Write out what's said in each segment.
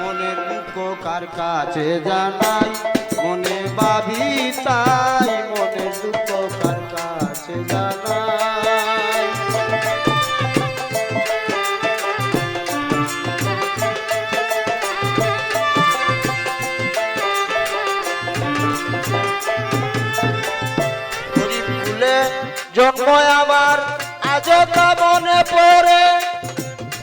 মনের দুঃখ কার কাছে জানাই? মনে ভাবি তাই মনের দুঃখ কার কাছে জানাই? জন্ম আমার আজও তা মনে পড়ে।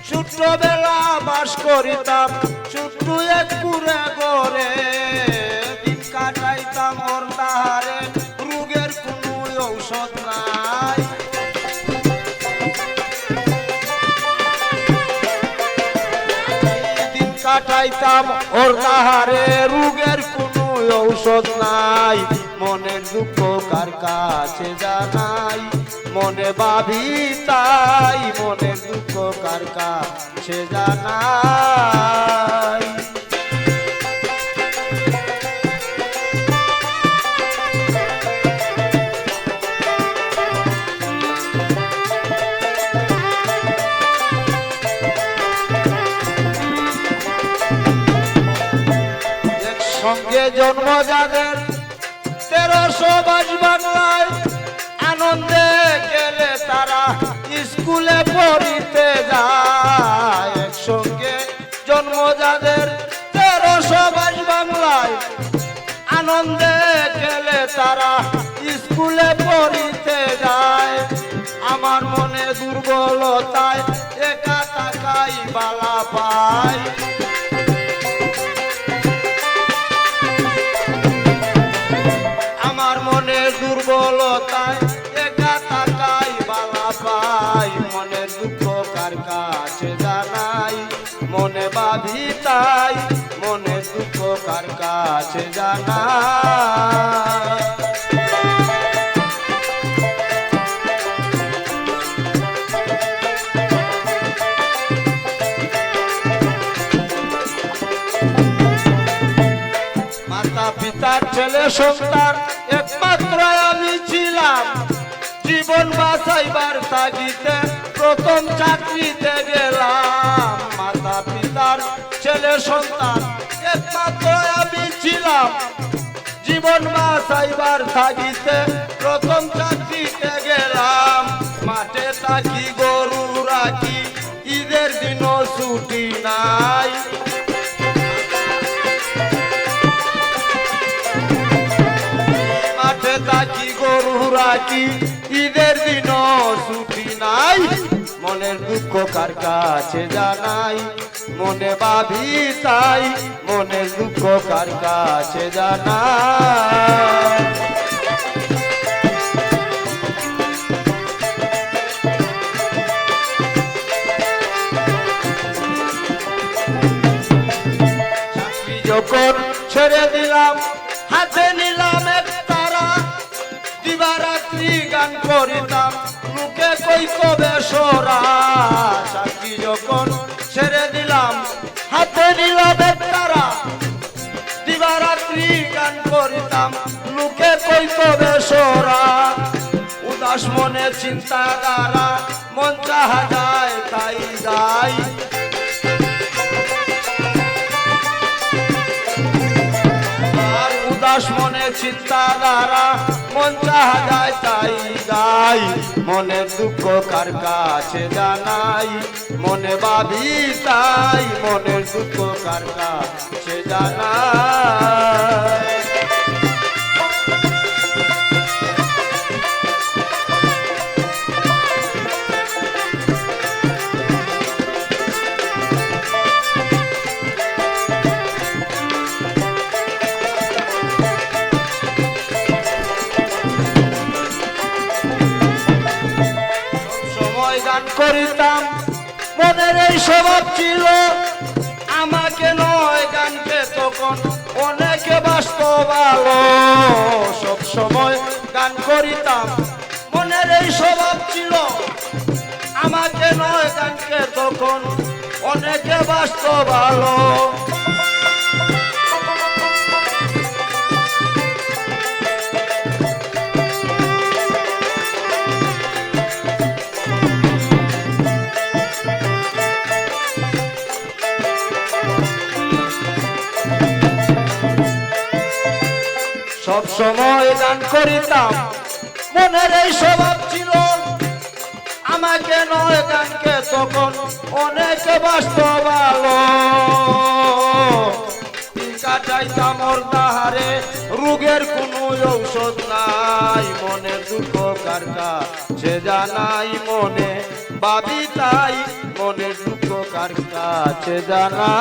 ছোট্টবেলা বাস করিতাম, ছোট্ট এক কুড়ে গড়ে দিন কাটাইতাম ওর তাহারে রোগের কোনো ঔষধ নাই। দিন কাটাইতাম ওর তাহারে রোগের কোনো ঔষধ নাই। মনের দুঃখ কার কাছে জানাই, মনে ভাবি তাই, মনে দুঃখ কার কাছে জানাই। একসঙ্গে জন্ম যাদের তেরোশো বাস বাংলায় আনন্দে গেলে তারা স্কুলে পড়িতে যায়। একসঙ্গে জন্ম যাদের তেরোশো বাস বাংলায় আনন্দে গেলে তারা স্কুলে পড়িতে যায়। আমার মনে দুর্বলতায় একা টাকাই বালা পায়। কার কাছে জানাই? মনে ভাবি তাই, মনে দুঃখ কার কাছে জানাই? মাতা পিতার ছেলে, সন্তান, একমাত্র আমি ছিলাম। জীবন বাঁচাইবার তাগিতে প্রথম চাকরিতে গেলাম মাতা পিতার ছেলে, সন্তান। একমাত্র আমি ছিলাম। জীবন বাঁচাইবার থাকিতে প্রথম চাকরিতে গেলাম। মাঠে থাকি, গরু রাখি, ঈদের দিনও ছুটি নাই। মাঠে থাকি, গরু রাখি, ঈদের দিন ছুটি নাই। মনের দুঃখ কার কাছে জানাই? মনে ভাবি তাই মনের দুঃখ কার কাছে জানাই? ছেড়ে দিলাম, হাতে নিলাম তারা। দিবারাত্রি গান করিতাম। কই কবে সরা? চাকরি যখন ছেড়ে দিলাম, হাতে নিলাম তারা দিবারাত্রি গান করিতাম, লোকে কই কবে সরা? উদাস মনে চিন্তা দ্বারা মন চাহা যায়, তাই যায় আর উদাস মনে চিন্তা দ্বারা মন চাহা যায় তাই গাই মনে দুঃখ কার কাছে জানাই? মনে ভাবি তাই মনের দুঃখ কার কাছে জানাই? করিতাম। মনের এই স্বভাব ছিল, আমাকে নয় গানকে তখন অনেকে বাস্ত ভালো। সব সময় গান করিতাম। মনের এই স্বভাব ছিল, আমাকে নয় গানকে তখন অনেকে বাস্ত ভালো। সব সময় গান করিতাম। মনের এই স্বভাব ছিল। আমাকে নয় গানকে তখন অনেকে বাস্তব আলো কাটাইতাম ওর দাহারে, রোগের কোনো ঔষধ নাই। মনে দুঃখ কার কাছে জানাই মনে ভাবি তাই মনে দুঃখ কার কাছে জানা